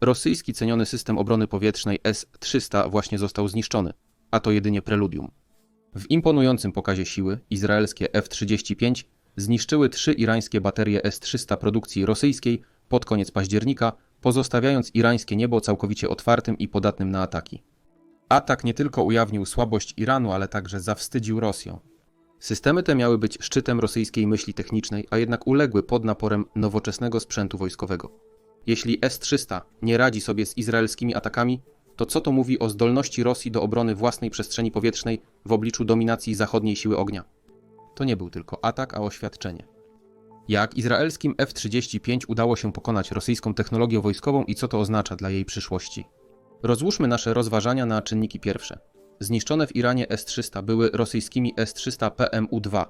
Rosyjski ceniony system obrony powietrznej S-300 właśnie został zniszczony, a to jedynie preludium. W imponującym pokazie siły izraelskie F-35 zniszczyły trzy irańskie baterie S-300 produkcji rosyjskiej pod koniec października, pozostawiając irańskie niebo całkowicie otwartym i podatnym na ataki. Atak nie tylko ujawnił słabość Iranu, ale także zawstydził Rosję. Systemy te miały być szczytem rosyjskiej myśli technicznej, a jednak uległy pod naporem nowoczesnego sprzętu wojskowego. Jeśli S-300 nie radzi sobie z izraelskimi atakami, to co to mówi o zdolności Rosji do obrony własnej przestrzeni powietrznej w obliczu dominacji zachodniej siły ognia? To nie był tylko atak, a oświadczenie. Jak izraelskim F-35 udało się pokonać rosyjską technologię wojskową i co to oznacza dla jej przyszłości? Rozłóżmy nasze rozważania na czynniki pierwsze. Zniszczone w Iranie S-300 były rosyjskimi S-300 PMU-2,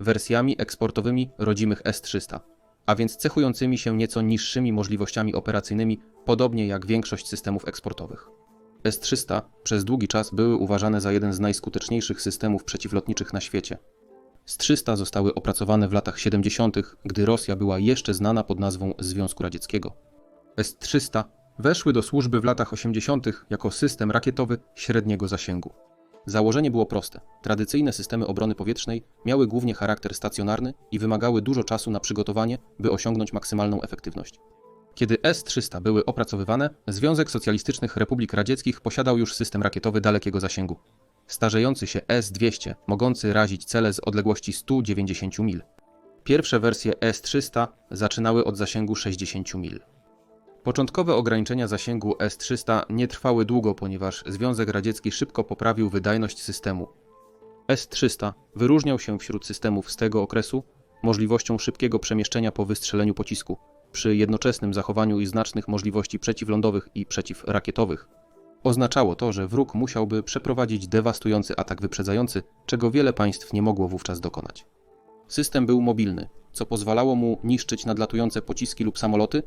wersjami eksportowymi rodzimych S-300, a więc cechującymi się nieco niższymi możliwościami operacyjnymi, podobnie jak większość systemów eksportowych. S-300 przez długi czas były uważane za jeden z najskuteczniejszych systemów przeciwlotniczych na świecie. S-300 zostały opracowane w latach 70., gdy Rosja była jeszcze znana pod nazwą Związku Radzieckiego. S-300 weszły do służby w latach 80. jako system rakietowy średniego zasięgu. Założenie było proste. Tradycyjne systemy obrony powietrznej miały głównie charakter stacjonarny i wymagały dużo czasu na przygotowanie, by osiągnąć maksymalną efektywność. Kiedy S-300 były opracowywane, Związek Socjalistycznych Republik Radzieckich posiadał już system rakietowy dalekiego zasięgu. Starzejący się S-200, mogący razić cele z odległości 190 mil. Pierwsze wersje S-300 zaczynały od zasięgu 60 mil. Początkowe ograniczenia zasięgu S-300 nie trwały długo, ponieważ Związek Radziecki szybko poprawił wydajność systemu. S-300 wyróżniał się wśród systemów z tego okresu możliwością szybkiego przemieszczenia po wystrzeleniu pocisku, przy jednoczesnym zachowaniu ich znacznych możliwości przeciwlądowych i przeciwrakietowych. Oznaczało to, że wróg musiałby przeprowadzić dewastujący atak wyprzedzający, czego wiele państw nie mogło wówczas dokonać. System był mobilny, co pozwalało mu niszczyć nadlatujące pociski lub samoloty,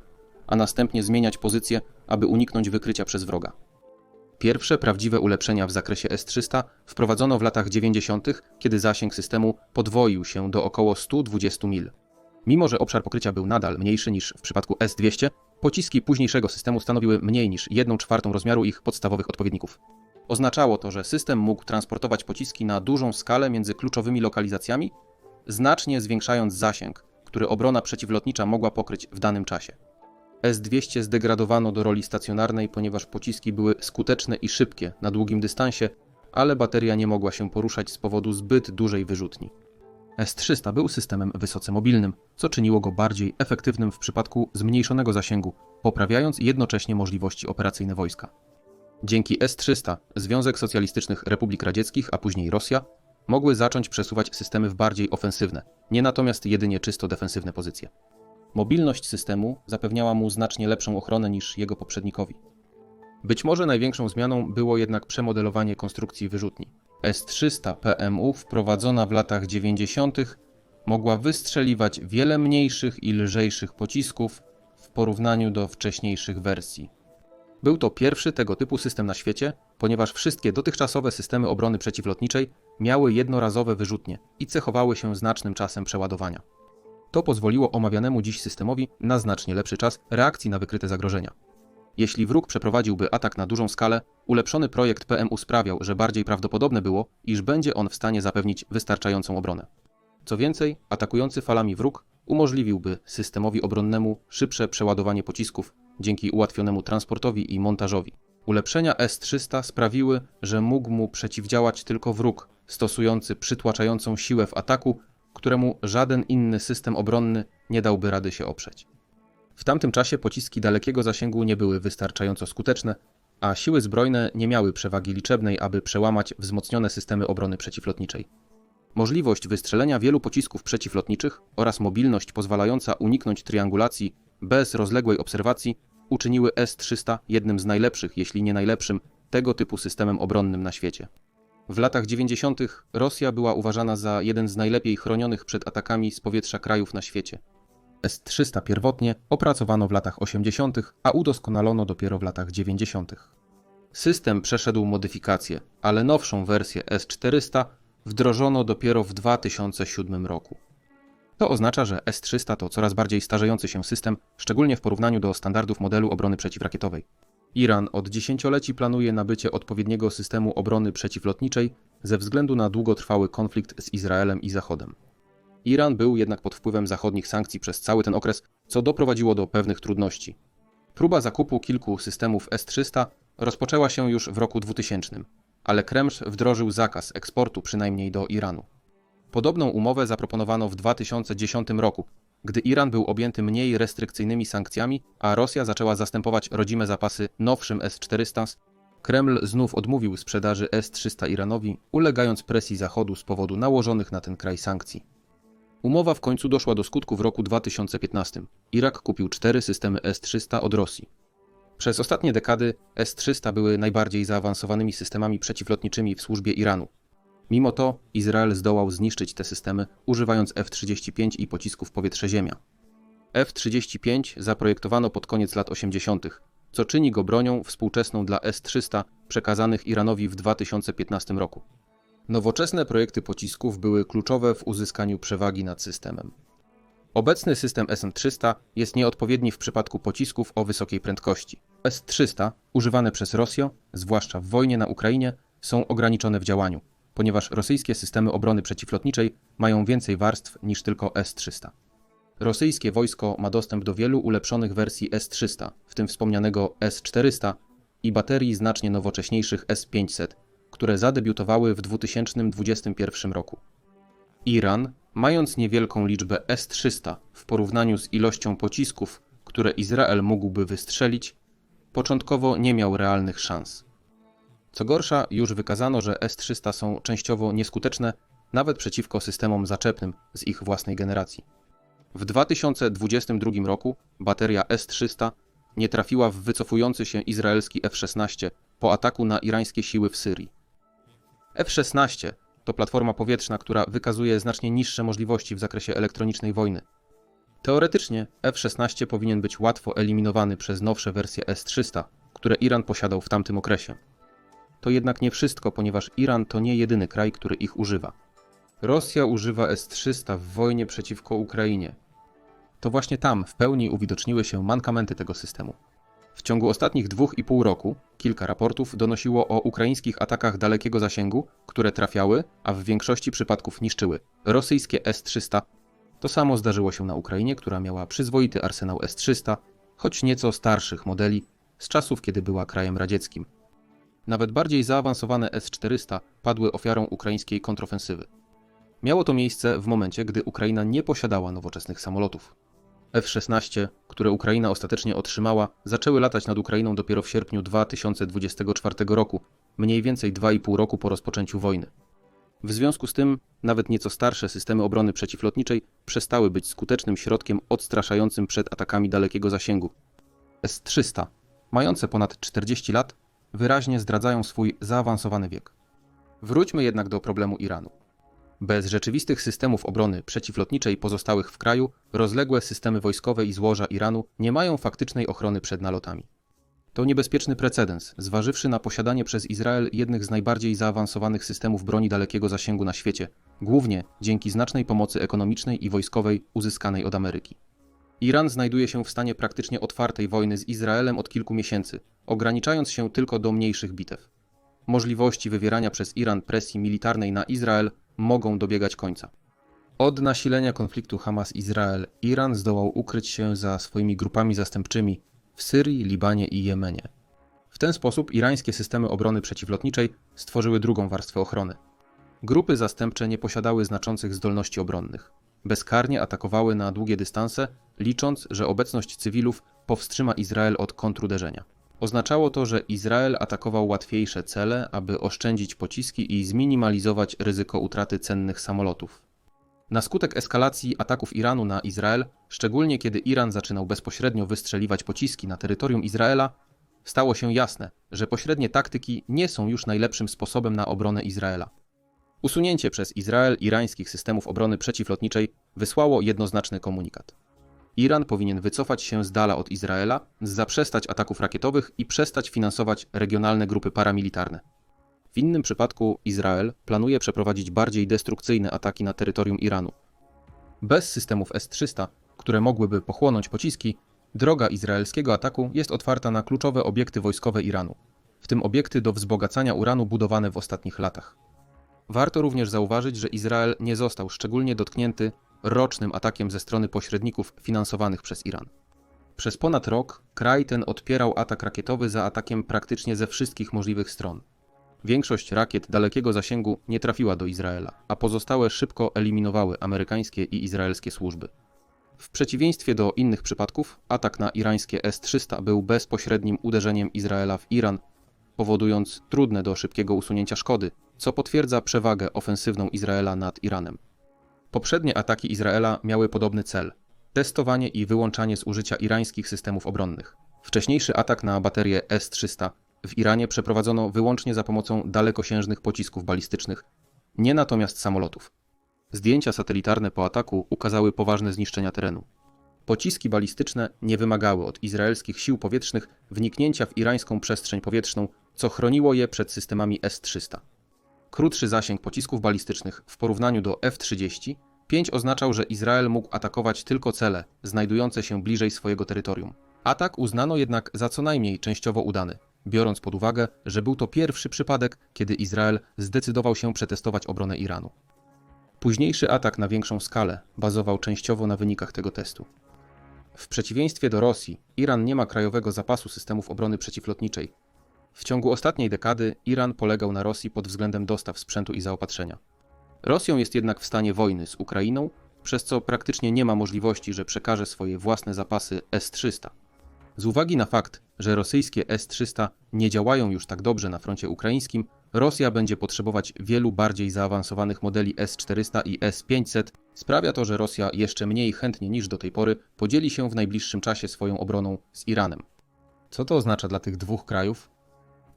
a następnie zmieniać pozycję, aby uniknąć wykrycia przez wroga. Pierwsze prawdziwe ulepszenia w zakresie S-300 wprowadzono w latach 90., kiedy zasięg systemu podwoił się do około 120 mil. Mimo, że obszar pokrycia był nadal mniejszy niż w przypadku S-200, pociski późniejszego systemu stanowiły mniej niż 1 czwartą rozmiaru ich podstawowych odpowiedników. Oznaczało to, że system mógł transportować pociski na dużą skalę między kluczowymi lokalizacjami, znacznie zwiększając zasięg, który obrona przeciwlotnicza mogła pokryć w danym czasie. S-200 zdegradowano do roli stacjonarnej, ponieważ pociski były skuteczne i szybkie na długim dystansie, ale bateria nie mogła się poruszać z powodu zbyt dużej wyrzutni. S-300 był systemem wysoce mobilnym, co czyniło go bardziej efektywnym w przypadku zmniejszonego zasięgu, poprawiając jednocześnie możliwości operacyjne wojska. Dzięki S-300 Związek Socjalistycznych Republik Radzieckich, a później Rosja, mogły zacząć przesuwać systemy w bardziej ofensywne, nie natomiast jedynie czysto defensywne pozycje. Mobilność systemu zapewniała mu znacznie lepszą ochronę niż jego poprzednikowi. Być może największą zmianą było jednak przemodelowanie konstrukcji wyrzutni. S-300 PMU wprowadzona w latach 90. mogła wystrzeliwać wiele mniejszych i lżejszych pocisków w porównaniu do wcześniejszych wersji. Był to pierwszy tego typu system na świecie, ponieważ wszystkie dotychczasowe systemy obrony przeciwlotniczej miały jednorazowe wyrzutnie i cechowały się znacznym czasem przeładowania. To pozwoliło omawianemu dziś systemowi na znacznie lepszy czas reakcji na wykryte zagrożenia. Jeśli wróg przeprowadziłby atak na dużą skalę, ulepszony projekt PMU sprawiał, że bardziej prawdopodobne było, iż będzie on w stanie zapewnić wystarczającą obronę. Co więcej, atakujący falami wróg umożliwiłby systemowi obronnemu szybsze przeładowanie pocisków dzięki ułatwionemu transportowi i montażowi. Ulepszenia S-300 sprawiły, że mógł mu przeciwdziałać tylko wróg, stosujący przytłaczającą siłę w ataku, któremu żaden inny system obronny nie dałby rady się oprzeć. W tamtym czasie pociski dalekiego zasięgu nie były wystarczająco skuteczne, a siły zbrojne nie miały przewagi liczebnej, aby przełamać wzmocnione systemy obrony przeciwlotniczej. Możliwość wystrzelenia wielu pocisków przeciwlotniczych oraz mobilność pozwalająca uniknąć triangulacji bez rozległej obserwacji uczyniły S-300 jednym z najlepszych, jeśli nie najlepszym, tego typu systemem obronnym na świecie. W latach 90. Rosja była uważana za jeden z najlepiej chronionych przed atakami z powietrza krajów na świecie. S-300 pierwotnie opracowano w latach 80., a udoskonalono dopiero w latach 90. System przeszedł modyfikacje, ale nowszą wersję S-400 wdrożono dopiero w 2007 roku. To oznacza, że S-300 to coraz bardziej starzejący się system, szczególnie w porównaniu do standardów modelu obrony przeciwrakietowej. Iran od dziesięcioleci planuje nabycie odpowiedniego systemu obrony przeciwlotniczej ze względu na długotrwały konflikt z Izraelem i Zachodem. Iran był jednak pod wpływem zachodnich sankcji przez cały ten okres, co doprowadziło do pewnych trudności. Próba zakupu kilku systemów S-300 rozpoczęła się już w roku 2000, ale Kreml wdrożył zakaz eksportu przynajmniej do Iranu. Podobną umowę zaproponowano w 2010 roku, gdy Iran był objęty mniej restrykcyjnymi sankcjami, a Rosja zaczęła zastępować rodzime zapasy nowszym S-400, Kreml znów odmówił sprzedaży S-300 Iranowi, ulegając presji Zachodu z powodu nałożonych na ten kraj sankcji. Umowa w końcu doszła do skutku w roku 2015. Irak kupił cztery systemy S-300 od Rosji. Przez ostatnie dekady S-300 były najbardziej zaawansowanymi systemami przeciwlotniczymi w służbie Iranu. Mimo to Izrael zdołał zniszczyć te systemy, używając F-35 i pocisków powietrze-ziemia. F-35 zaprojektowano pod koniec lat 80., co czyni go bronią współczesną dla S-300 przekazanych Iranowi w 2015 roku. Nowoczesne projekty pocisków były kluczowe w uzyskaniu przewagi nad systemem. Obecny system SM-300 jest nieodpowiedni w przypadku pocisków o wysokiej prędkości. S-300, używane przez Rosję, zwłaszcza w wojnie na Ukrainie, są ograniczone w działaniu, ponieważ rosyjskie systemy obrony przeciwlotniczej mają więcej warstw niż tylko S-300. Rosyjskie wojsko ma dostęp do wielu ulepszonych wersji S-300, w tym wspomnianego S-400 i baterii znacznie nowocześniejszych S-500, które zadebiutowały w 2021 roku. Iran, mając niewielką liczbę S-300 w porównaniu z ilością pocisków, które Izrael mógłby wystrzelić, początkowo nie miał realnych szans. Co gorsza, już wykazano, że S-300 są częściowo nieskuteczne nawet przeciwko systemom zaczepnym z ich własnej generacji. W 2022 roku bateria S-300 nie trafiła w wycofujący się izraelski F-16 po ataku na irańskie siły w Syrii. F-16 to platforma powietrzna, która wykazuje znacznie niższe możliwości w zakresie elektronicznej wojny. Teoretycznie F-16 powinien być łatwo eliminowany przez nowsze wersje S-300, które Iran posiadał w tamtym okresie. To jednak nie wszystko, ponieważ Iran to nie jedyny kraj, który ich używa. Rosja używa S-300 w wojnie przeciwko Ukrainie. To właśnie tam w pełni uwidoczniły się mankamenty tego systemu. W ciągu ostatnich dwóch i pół roku kilka raportów donosiło o ukraińskich atakach dalekiego zasięgu, które trafiały, a w większości przypadków niszczyły rosyjskie S-300. To samo zdarzyło się na Ukrainie, która miała przyzwoity arsenał S-300, choć nieco starszych modeli z czasów, kiedy była krajem radzieckim. Nawet bardziej zaawansowane S-400 padły ofiarą ukraińskiej kontrofensywy. Miało to miejsce w momencie, gdy Ukraina nie posiadała nowoczesnych samolotów. F-16, które Ukraina ostatecznie otrzymała, zaczęły latać nad Ukrainą dopiero w sierpniu 2024 roku, mniej więcej 2,5 roku po rozpoczęciu wojny. W związku z tym, nawet nieco starsze systemy obrony przeciwlotniczej przestały być skutecznym środkiem odstraszającym przed atakami dalekiego zasięgu. S-300, mające ponad 40 lat, wyraźnie zdradzają swój zaawansowany wiek. Wróćmy jednak do problemu Iranu. Bez rzeczywistych systemów obrony przeciwlotniczej pozostałych w kraju, rozległe systemy wojskowe i złoża Iranu nie mają faktycznej ochrony przed nalotami. To niebezpieczny precedens, zważywszy na posiadanie przez Izrael jednych z najbardziej zaawansowanych systemów broni dalekiego zasięgu na świecie, głównie dzięki znacznej pomocy ekonomicznej i wojskowej uzyskanej od Ameryki. Iran znajduje się w stanie praktycznie otwartej wojny z Izraelem od kilku miesięcy, ograniczając się tylko do mniejszych bitew. Możliwości wywierania przez Iran presji militarnej na Izrael mogą dobiegać końca. Od nasilenia konfliktu Hamas-Izrael Iran zdołał ukryć się za swoimi grupami zastępczymi w Syrii, Libanie i Jemenie. W ten sposób irańskie systemy obrony przeciwlotniczej stworzyły drugą warstwę ochrony. Grupy zastępcze nie posiadały znaczących zdolności obronnych. Bezkarnie atakowały na długie dystanse, licząc, że obecność cywilów powstrzyma Izrael od kontruderzenia. Oznaczało to, że Izrael atakował łatwiejsze cele, aby oszczędzić pociski i zminimalizować ryzyko utraty cennych samolotów. Na skutek eskalacji ataków Iranu na Izrael, szczególnie kiedy Iran zaczynał bezpośrednio wystrzeliwać pociski na terytorium Izraela, stało się jasne, że pośrednie taktyki nie są już najlepszym sposobem na obronę Izraela. Usunięcie przez Izrael irańskich systemów obrony przeciwlotniczej wysłało jednoznaczny komunikat. Iran powinien wycofać się z dala od Izraela, zaprzestać ataków rakietowych i przestać finansować regionalne grupy paramilitarne. W innym przypadku Izrael planuje przeprowadzić bardziej destrukcyjne ataki na terytorium Iranu. Bez systemów S-300, które mogłyby pochłonąć pociski, droga izraelskiego ataku jest otwarta na kluczowe obiekty wojskowe Iranu, w tym obiekty do wzbogacania uranu budowane w ostatnich latach. Warto również zauważyć, że Izrael nie został szczególnie dotknięty rocznym atakiem ze strony pośredników finansowanych przez Iran. Przez ponad rok kraj ten odpierał atak rakietowy za atakiem praktycznie ze wszystkich możliwych stron. Większość rakiet dalekiego zasięgu nie trafiła do Izraela, a pozostałe szybko eliminowały amerykańskie i izraelskie służby. W przeciwieństwie do innych przypadków, atak na irańskie S-300 był bezpośrednim uderzeniem Izraela w Iran, powodując trudne do szybkiego usunięcia szkody, co potwierdza przewagę ofensywną Izraela nad Iranem. Poprzednie ataki Izraela miały podobny cel testowanie i wyłączanie z użycia irańskich systemów obronnych. Wcześniejszy atak na baterię S-300 w Iranie przeprowadzono wyłącznie za pomocą dalekosiężnych pocisków balistycznych, nie natomiast samolotów. Zdjęcia satelitarne po ataku ukazały poważne zniszczenia terenu. Pociski balistyczne nie wymagały od izraelskich sił powietrznych wniknięcia w irańską przestrzeń powietrzną, co chroniło je przed systemami S-300. Krótszy zasięg pocisków balistycznych w porównaniu do F-30 5 oznaczał, że Izrael mógł atakować tylko cele znajdujące się bliżej swojego terytorium. Atak uznano jednak za co najmniej częściowo udany, biorąc pod uwagę, że był to pierwszy przypadek, kiedy Izrael zdecydował się przetestować obronę Iranu. Późniejszy atak na większą skalę bazował częściowo na wynikach tego testu. W przeciwieństwie do Rosji, Iran nie ma krajowego zapasu systemów obrony przeciwlotniczej. W ciągu ostatniej dekady Iran polegał na Rosji pod względem dostaw sprzętu i zaopatrzenia. Rosją jest jednak w stanie wojny z Ukrainą, przez co praktycznie nie ma możliwości, że przekaże swoje własne zapasy S-300. Z uwagi na fakt, że rosyjskie S-300 nie działają już tak dobrze na froncie ukraińskim, Rosja będzie potrzebować wielu bardziej zaawansowanych modeli S-400 i S-500. Sprawia to, że Rosja jeszcze mniej chętnie niż do tej pory podzieli się w najbliższym czasie swoją obroną z Iranem. Co to oznacza dla tych dwóch krajów?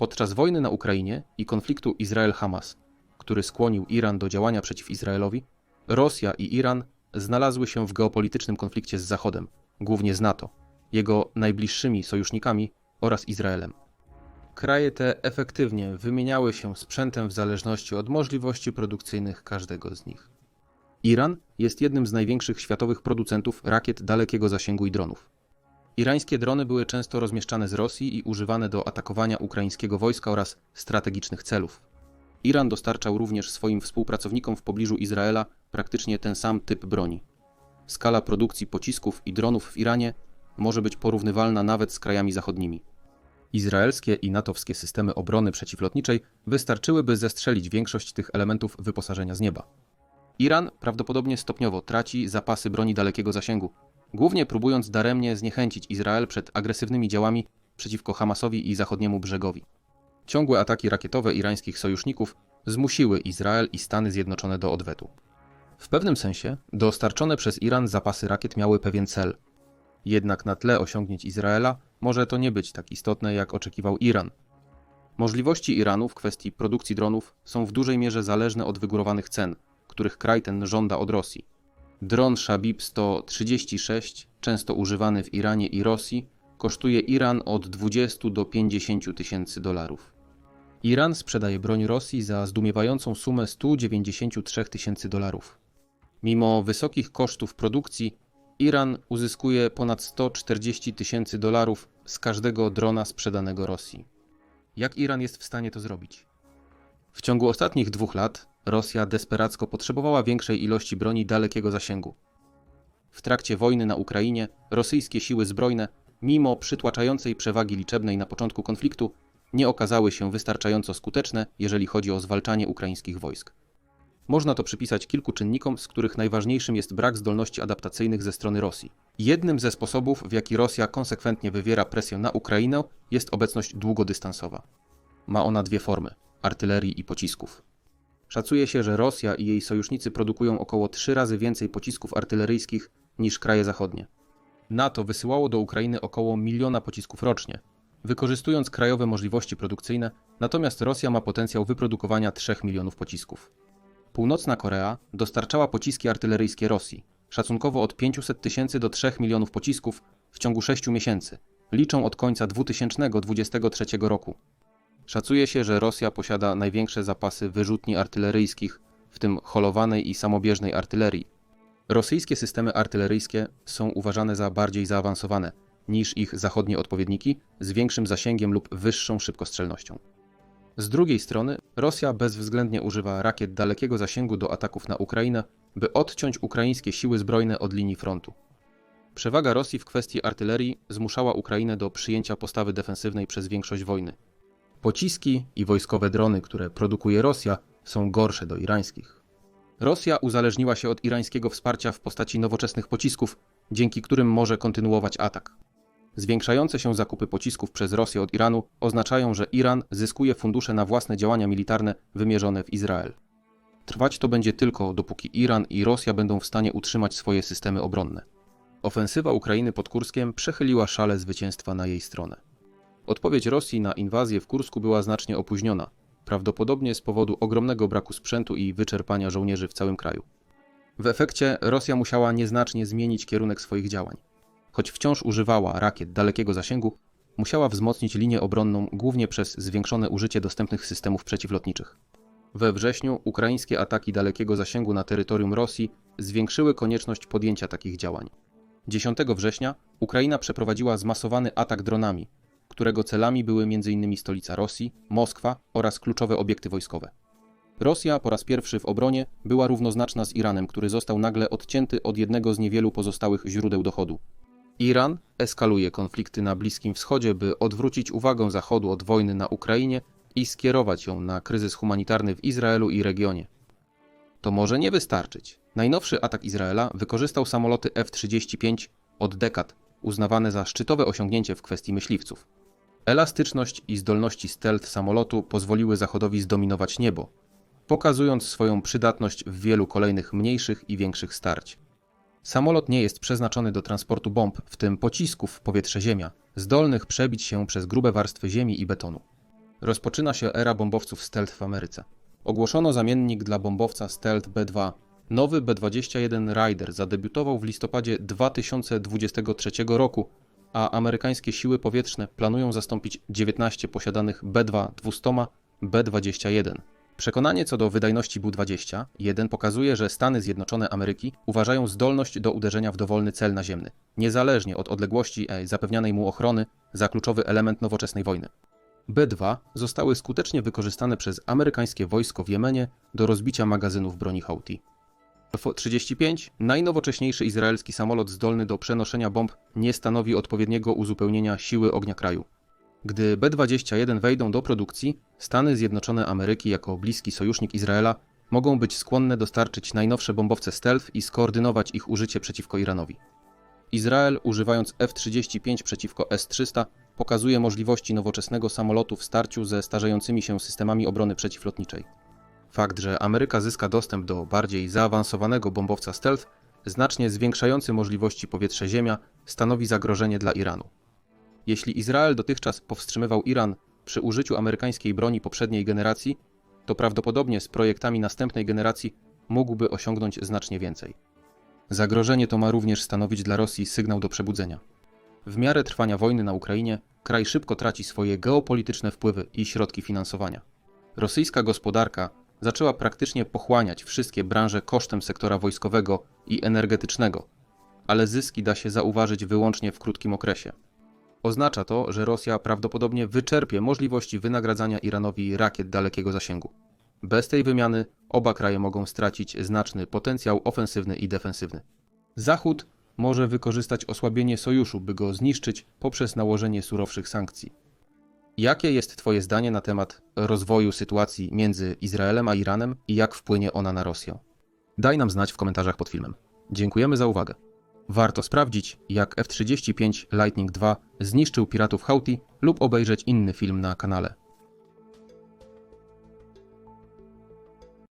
Podczas wojny na Ukrainie i konfliktu Izrael-Hamas, który skłonił Iran do działania przeciw Izraelowi, Rosja i Iran znalazły się w geopolitycznym konflikcie z Zachodem, głównie z NATO, jego najbliższymi sojusznikami oraz Izraelem. Kraje te efektywnie wymieniały się sprzętem w zależności od możliwości produkcyjnych każdego z nich. Iran jest jednym z największych światowych producentów rakiet dalekiego zasięgu i dronów. Irańskie drony były często rozmieszczane z Rosji i używane do atakowania ukraińskiego wojska oraz strategicznych celów. Iran dostarczał również swoim współpracownikom w pobliżu Izraela praktycznie ten sam typ broni. Skala produkcji pocisków i dronów w Iranie może być porównywalna nawet z krajami zachodnimi. Izraelskie i natowskie systemy obrony przeciwlotniczej wystarczyłyby zestrzelić większość tych elementów wyposażenia z nieba. Iran prawdopodobnie stopniowo traci zapasy broni dalekiego zasięgu, głównie próbując daremnie zniechęcić Izrael przed agresywnymi działami przeciwko Hamasowi i zachodniemu brzegowi. Ciągłe ataki rakietowe irańskich sojuszników zmusiły Izrael i Stany Zjednoczone do odwetu. W pewnym sensie dostarczone przez Iran zapasy rakiet miały pewien cel. Jednak na tle osiągnięć Izraela może to nie być tak istotne, jak oczekiwał Iran. Możliwości Iranu w kwestii produkcji dronów są w dużej mierze zależne od wygórowanych cen, których kraj ten żąda od Rosji. Dron Shabib 136, często używany w Iranie i Rosji, kosztuje Iran od 20 do 50 tysięcy dolarów. Iran sprzedaje broń Rosji za zdumiewającą sumę 193 tysięcy dolarów. Mimo wysokich kosztów produkcji, Iran uzyskuje ponad 140 tysięcy dolarów z każdego drona sprzedanego Rosji. Jak Iran jest w stanie to zrobić? W ciągu ostatnich dwóch lat Rosja desperacko potrzebowała większej ilości broni dalekiego zasięgu. W trakcie wojny na Ukrainie rosyjskie siły zbrojne, mimo przytłaczającej przewagi liczebnej na początku konfliktu, nie okazały się wystarczająco skuteczne, jeżeli chodzi o zwalczanie ukraińskich wojsk. Można to przypisać kilku czynnikom, z których najważniejszym jest brak zdolności adaptacyjnych ze strony Rosji. Jednym ze sposobów, w jaki Rosja konsekwentnie wywiera presję na Ukrainę, jest obecność długodystansowa. Ma ona dwie formy artylerii i pocisków. Szacuje się, że Rosja i jej sojusznicy produkują około trzy razy więcej pocisków artyleryjskich niż kraje zachodnie. NATO wysyłało do Ukrainy około miliona pocisków rocznie, wykorzystując krajowe możliwości produkcyjne, natomiast Rosja ma potencjał wyprodukowania 3 milionów pocisków. Północna Korea dostarczała pociski artyleryjskie Rosji, szacunkowo od 500 tysięcy do 3 milionów pocisków w ciągu 6 miesięcy, liczą od końca 2023 roku. Szacuje się, że Rosja posiada największe zapasy wyrzutni artyleryjskich, w tym holowanej i samobieżnej artylerii. Rosyjskie systemy artyleryjskie są uważane za bardziej zaawansowane niż ich zachodnie odpowiedniki z większym zasięgiem lub wyższą szybkostrzelnością. Z drugiej strony, Rosja bezwzględnie używa rakiet dalekiego zasięgu do ataków na Ukrainę, by odciąć ukraińskie siły zbrojne od linii frontu. Przewaga Rosji w kwestii artylerii zmuszała Ukrainę do przyjęcia postawy defensywnej przez większość wojny. Pociski i wojskowe drony, które produkuje Rosja, są gorsze do irańskich. Rosja uzależniła się od irańskiego wsparcia w postaci nowoczesnych pocisków, dzięki którym może kontynuować atak. Zwiększające się zakupy pocisków przez Rosję od Iranu oznaczają, że Iran zyskuje fundusze na własne działania militarne wymierzone w Izrael. Trwać to będzie tylko, dopóki Iran i Rosja będą w stanie utrzymać swoje systemy obronne. Ofensywa Ukrainy pod Kurskiem przechyliła szale zwycięstwa na jej stronę. Odpowiedź Rosji na inwazję w Kursku była znacznie opóźniona, prawdopodobnie z powodu ogromnego braku sprzętu i wyczerpania żołnierzy w całym kraju. W efekcie Rosja musiała nieznacznie zmienić kierunek swoich działań. Choć wciąż używała rakiet dalekiego zasięgu, musiała wzmocnić linię obronną głównie przez zwiększone użycie dostępnych systemów przeciwlotniczych. We wrześniu ukraińskie ataki dalekiego zasięgu na terytorium Rosji zwiększyły konieczność podjęcia takich działań. 10 września Ukraina przeprowadziła zmasowany atak dronami, którego celami były m.in. stolica Rosji, Moskwa oraz kluczowe obiekty wojskowe. Rosja po raz pierwszy w obronie była równoznaczna z Iranem, który został nagle odcięty od jednego z niewielu pozostałych źródeł dochodu. Iran eskaluje konflikty na Bliskim Wschodzie, by odwrócić uwagę Zachodu od wojny na Ukrainie i skierować ją na kryzys humanitarny w Izraelu i regionie. To może nie wystarczyć. Najnowszy atak Izraela wykorzystał samoloty F-35 od dekad, uznawane za szczytowe osiągnięcie w kwestii myśliwców. Elastyczność i zdolności stealth samolotu pozwoliły Zachodowi zdominować niebo, pokazując swoją przydatność w wielu kolejnych mniejszych i większych starć. Samolot nie jest przeznaczony do transportu bomb, w tym pocisków powietrze-ziemia, zdolnych przebić się przez grube warstwy ziemi i betonu. Rozpoczyna się era bombowców stealth w Ameryce. Ogłoszono zamiennik dla bombowca Stealth B-2. Nowy B-21 Rider zadebiutował w listopadzie 2023 roku, a amerykańskie siły powietrzne planują zastąpić 19 posiadanych B-2 200 B-21. Przekonanie co do wydajności Bu-20 pokazuje, że Stany Zjednoczone Ameryki uważają zdolność do uderzenia w dowolny cel naziemny, niezależnie od odległości e, zapewnianej mu ochrony, za kluczowy element nowoczesnej wojny. B-2 zostały skutecznie wykorzystane przez amerykańskie wojsko w Jemenie do rozbicia magazynów broni Houthi. F-35, najnowocześniejszy izraelski samolot zdolny do przenoszenia bomb, nie stanowi odpowiedniego uzupełnienia siły ognia kraju. Gdy B-21 wejdą do produkcji, Stany Zjednoczone Ameryki jako bliski sojusznik Izraela mogą być skłonne dostarczyć najnowsze bombowce stealth i skoordynować ich użycie przeciwko Iranowi. Izrael, używając F-35 przeciwko S-300, pokazuje możliwości nowoczesnego samolotu w starciu ze starzejącymi się systemami obrony przeciwlotniczej. Fakt, że Ameryka zyska dostęp do bardziej zaawansowanego bombowca stealth, znacznie zwiększający możliwości powietrze-ziemia, stanowi zagrożenie dla Iranu. Jeśli Izrael dotychczas powstrzymywał Iran przy użyciu amerykańskiej broni poprzedniej generacji, to prawdopodobnie z projektami następnej generacji mógłby osiągnąć znacznie więcej. Zagrożenie to ma również stanowić dla Rosji sygnał do przebudzenia. W miarę trwania wojny na Ukrainie kraj szybko traci swoje geopolityczne wpływy i środki finansowania. Rosyjska gospodarka zaczęła praktycznie pochłaniać wszystkie branże kosztem sektora wojskowego i energetycznego, ale zyski da się zauważyć wyłącznie w krótkim okresie. Oznacza to, że Rosja prawdopodobnie wyczerpie możliwości wynagradzania Iranowi rakiet dalekiego zasięgu. Bez tej wymiany oba kraje mogą stracić znaczny potencjał ofensywny i defensywny. Zachód może wykorzystać osłabienie sojuszu, by go zniszczyć poprzez nałożenie surowszych sankcji. Jakie jest Twoje zdanie na temat rozwoju sytuacji między Izraelem a Iranem i jak wpłynie ona na Rosję? Daj nam znać w komentarzach pod filmem. Dziękujemy za uwagę. Warto sprawdzić, jak F-35 Lightning II zniszczył piratów Houthi lub obejrzeć inny film na kanale.